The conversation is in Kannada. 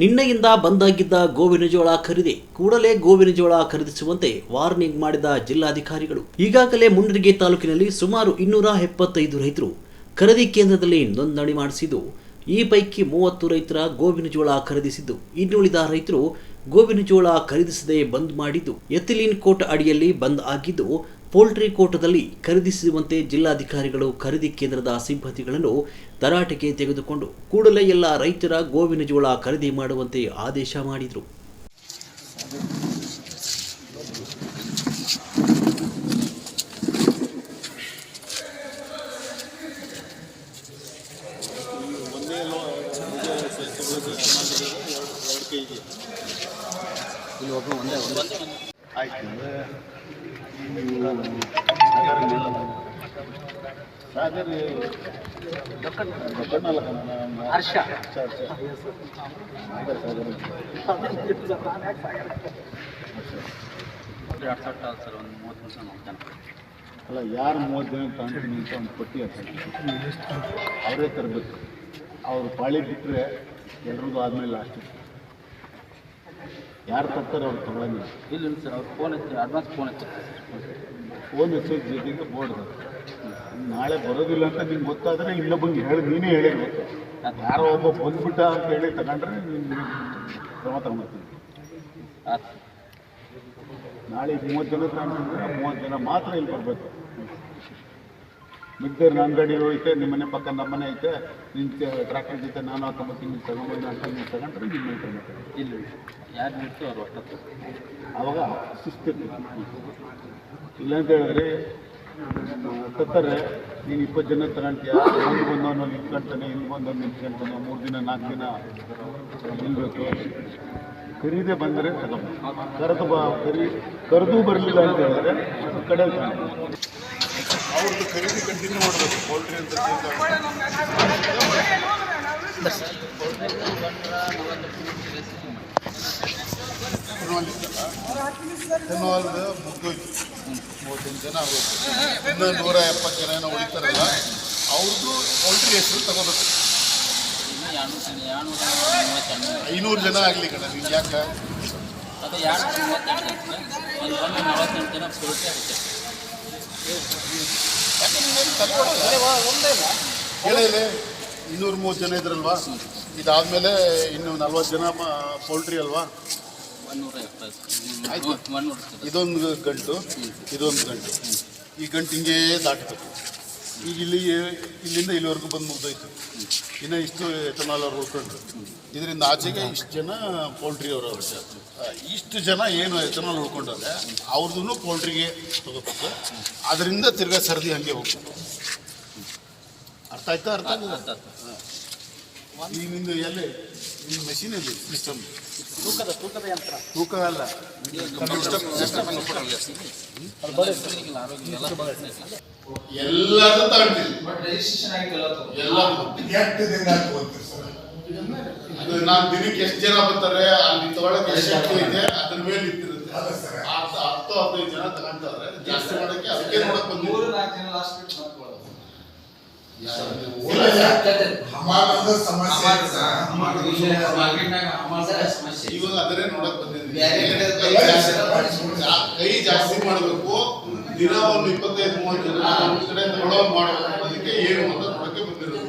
ನಿನ್ನೆಯಿಂದ ಬಂದಾಗಿದ್ದ ಗೋವಿನ ಜೋಳ ಖರೀದಿ, ಕೂಡಲೇ ಗೋವಿನ ಜೋಳ ಖರೀದಿಸುವಂತೆ ವಾರ್ನಿಂಗ್ ಮಾಡಿದ ಜಿಲ್ಲಾಧಿಕಾರಿಗಳು. ಈಗಾಗಲೇ ಮುಂಡರಿಗೆ ತಾಲೂಕಿನಲ್ಲಿ ಸುಮಾರು ಇನ್ನೂರ ಎಪ್ಪತ್ತೈದು ರೈತರು ಖರೀದಿ ಕೇಂದ್ರದಲ್ಲಿ ನೋಂದಣಿ ಮಾಡಿಸಿದ್ದು, ಈ ಪೈಕಿ ಮೂವತ್ತು ರೈತರ ಗೋವಿನ ಜೋಳ ಖರೀದಿಸಿದ್ದು. ಇನ್ನುಳಿದ ರೈತರು ಗೋವಿನ ಜೋಳ ಖರೀದಿಸದೆ ಬಂದ್ ಮಾಡಿದ್ದು. ಎಥಿಲೀನ್ ಕೋಟ್ ಅಡಿಯಲ್ಲಿ ಬಂದ್ ಆಗಿದ್ದು ಪೋಲ್ಟ್ರಿ ಕೋಟದಲ್ಲಿ ಖರೀದಿಸುವಂತೆ ಜಿಲ್ಲಾಧಿಕಾರಿಗಳು ಖರೀದಿ ಕೇಂದ್ರದ ಸಿಬ್ಬಂದಿಗಳನ್ನು ತರಾಟೆಗೆ ತೆಗೆದುಕೊಂಡು ಕೂಡಲೇ ಎಲ್ಲ ರೈತರ ಗೋವಿನ ಜೋಳ ಖರೀದಿ ಮಾಡುವಂತೆ ಆದೇಶ ಮಾಡಿದರು. ಆಯ್ತು. ಹರ್ಷ. ಅಲ್ಲ ಯಾರು ಮೂವತ್ತು ಜನ ತಾಂತೀನಿ ಅಂತ ಒಂದು ಪಟ್ಟಿ ಅಂತ ಅವರೇ ತರಬೇಕು ಅವ್ರು ಪಾಳಿ ಬಿಟ್ಟರೆ ಎಲ್ರಿಗೂ ಆದಮೇಲೆ ಲಾಸ್ಟ್ ಯಾರು ತರ್ತಾರೆ ಅವ್ರು ತೊಗೊಳಂಗಿಲ್ಲ. ಇಲ್ಲ ಸರ್ ಅವ್ರು ಫೋನ್ ಹಚ್ಚಿ ಅಡ್ವಾನ್ಸ್ ಫೋನ್ ಹಚ್ಚಿ ಫೋನ್ ಹಚ್ಚೋ ಜೊತೆಗೆ ಬೋರ್ಡ್ ನಾಳೆ ಬರೋದಿಲ್ಲ ಅಂತ ನಿಮ್ಗೆ ಗೊತ್ತಾದರೆ ಇನ್ನೊಬ್ಬಂಗೆ ಹೇಳಿ ನೀನೇ ಹೇಳಿರ್ಬೇಕು ಯಾರೋ ಒಬ್ಬ ಬಂದ್ಬಿಟ್ಟ ಅಂತ ಹೇಳಿ ತಗೊಂಡ್ರೆ ನಿಮ್ಗೆ ಕ್ರಮ ತಗೊಂಡ್ಬರ್ತೀನಿ ಆಯ್ತು. ನಾಳೆ ಮೂವತ್ತು ಜನ ತಗೊಂಡ್ರೆ ಮೂವತ್ತು ಜನ ಮಾತ್ರ ಇಲ್ಲಿ ಬರಬೇಕು. ಮಿಕ್ದರ್ ನನ್ನ ಗಾಡಿ ಹೋಯ್ತೆ ನಿಮ್ಮ ಮನೆ ಪಕ್ಕ ನಮ್ಮ ಮನೆ ಐತೆ ನಿನ್ನ ಟ್ರ್ಯಾಕ್ಟರ್ ಜೊತೆ ನಾನು ಹಾಕೊಂಬತ್ತೀನಿ ನೀವು ತಗೊಂಬಂದು ಅಂತ ನೀವು ತಗೊಂಡ್ರೆ ನಿಮ್ಮ ಮನೆ ಇಲ್ಲ ಯಾರು ಬಿಡ್ತು ಅವ್ರು ಒಟ್ಟು ಅವಾಗ ಸುಸ್ತಿರ್ತೀವಿ ಇಲ್ಲ ಅಂತ ಹೇಳಿದ್ರೆ ತತ್ತಾರೆ ನೀನು ಇಪ್ಪತ್ತು ಜನ ತಗೊಂತೀಯ ಒಂದು ಬಂದವನು ನಿಂತ್ಕೊಂತಾನೆ ಇಲ್ಲಿ ಬಂದವನು ನಿಂತ್ಕೊಂತಾನೆ ಮೂರು ದಿನ ನಾಲ್ಕು ದಿನ ನಿಲ್ಬೇಕು. ಕರೀದೆ ಬಂದರೆ ತಗೊಂಡು ಕರೆದು ಬಾ ಕರಿ ಕರೆದು ಬರಲಿಲ್ಲ ಅಂತ ಹೇಳಿದ್ರೆ ಕಡೆ ಅವ್ರದ್ದು ಖರೀದಿ ಕಂಟಿನ್ಯೂ ಮಾಡಬೇಕು. ಪೌಲ್ಟ್ರಿ ಅಂತ ತಿನ್ನುವಲ್ದು ಮುಗ್ದೋಯ್ತು. ಮೂವತ್ತೆಂಟು ಜನ ಆಗೋಯ್ತು. ಇನ್ನೂ ನೂರ ಎಪ್ಪತ್ತು ಜನ ಏನೋ ಉಳಿತಾರಲ್ಲ ಅವ್ರದ್ದು ಪೌಲ್ಟ್ರಿ ಹೆಸರು ತಗೋಬೇಕು. ಐನೂರು ಜನ ಆಗಲಿ ಕಣ ನಿಮ್ಗೆ ಯಾಕೆ? ಅದು ಎರಡು ಮೂವತ್ತೆಂಟು ಒಂದು ನಲವತ್ತೆಂಟು ಜನ ಪೌಲ್ಟ್ರಿ ಆಗುತ್ತೆ ಹೇಳಿದೆ ಇನ್ನೂರ ಮೂವತ್ತು ಜನ ಇದ್ರಲ್ವಾ? ಇದಾದಮೇಲೆ ಇನ್ನು ನಲ್ವತ್ತು ಜನ ಪೌಲ್ಟ್ರಿ ಅಲ್ವಾ? ಆಯ್ತು. ಇದೊಂದು ಗಂಟು ಇದೊಂದು ಗಂಟು. ಈ ಗಂಟು ಹಿಂಗೇ ದಾಟಬೇಕು ಈಗ ಇಲ್ಲಿ ಇಲ್ಲಿಂದ ಇಲ್ಲಿವರೆಗೂ ಬಂದು ಮುಗ್ದೋಯ್ತು. ಇನ್ನು ಇಷ್ಟು ಎಥನಾಲ್ ಅವ್ರು ಉಳ್ಕೊಂಡ್ರು. ಇದರಿಂದ ಆಚೆಗೆ ಇಷ್ಟು ಜನ ಪೌಲ್ಟ್ರಿ ಅವರು ಇಷ್ಟು ಜನ ಏನು ಎಥನಾಲ್ ಉಳ್ಕೊಂಡವ್ರೆ ಅವ್ರದ್ದು ಪೌಲ್ಟ್ರಿಗೆ ತಗೋಬೇಕು. ಅದರಿಂದ ತಿರ್ಗಾ ಸರ್ದಿ ಹಂಗೆ ಹೋಗ್ಬೇಕು ಅರ್ಥ ಆಯ್ತಾ? ಅರ್ಥ ಆಗಿಲ್ಲ ಈಗ ನಿಂದು ಎಲ್ಲಿ? ನಿಮ್ಮ ಮೆಷಿನ್ ಇದೆ ಸಿಸ್ಟಮ್ ತೂಕದ ತೂಕದ ಯಂತ್ರ. ತೂಕ ಅಲ್ಲ. ಎಲ್ಲರೂ ತಗೊಂಡಿಲ್ಲ ಬಟ್ ರಿಜಿಸ್ಟ್ರೇಷನ್ ಆಗಿಲ್ಲ ಎಲ್ಲ ಅದು ನಾನು ದಿನಕ್ಕೆ ಎಷ್ಟು ಜನ ಬರ್ತಾರೆ ಅಲ್ಲಿ ತಗೊಳಕ್ಕೆ ಎಷ್ಟು ಇದೆ ಅದ್ರ ಮೇಲೆ ಇಟ್ಟಿರುತ್ತೆ. ಹತ್ತು ಹದಿನೈದು ಜನ ತಗೊಂತಾರೆ ಜಾಸ್ತಿ ಮಾಡಕ್ಕೆ ಅದಕ್ಕೆ ನೋಡಕ್ ಮೂರು ನಾಲ್ಕು ಜನ ಲಾಸ್ಟ್ ಬಿಟ್ಟು ಮಾಡ್ಕೊಳ್ಳೋದು ಸಮಸ್ಯೆ ಇವಾಗ ಅದರೇ ನೋಡಕ್ ಬಂದಿದ್ದೀನಿ ಕೈ ಜಾಸ್ತಿ ಮಾಡಬೇಕು ದಿನ ಒಂದು ಇಪ್ಪತ್ತೈದು ಮೂವತ್ತು ಜನ ನಮ್ಮ ಕಡೆ ತಗೊಳ್ಳೋ ಮಾಡಬೇಕು ಅದಕ್ಕೆ ಏನು ಅಂತ ನೋಡಕ್ಕೆ ಬಂದಿರೋದು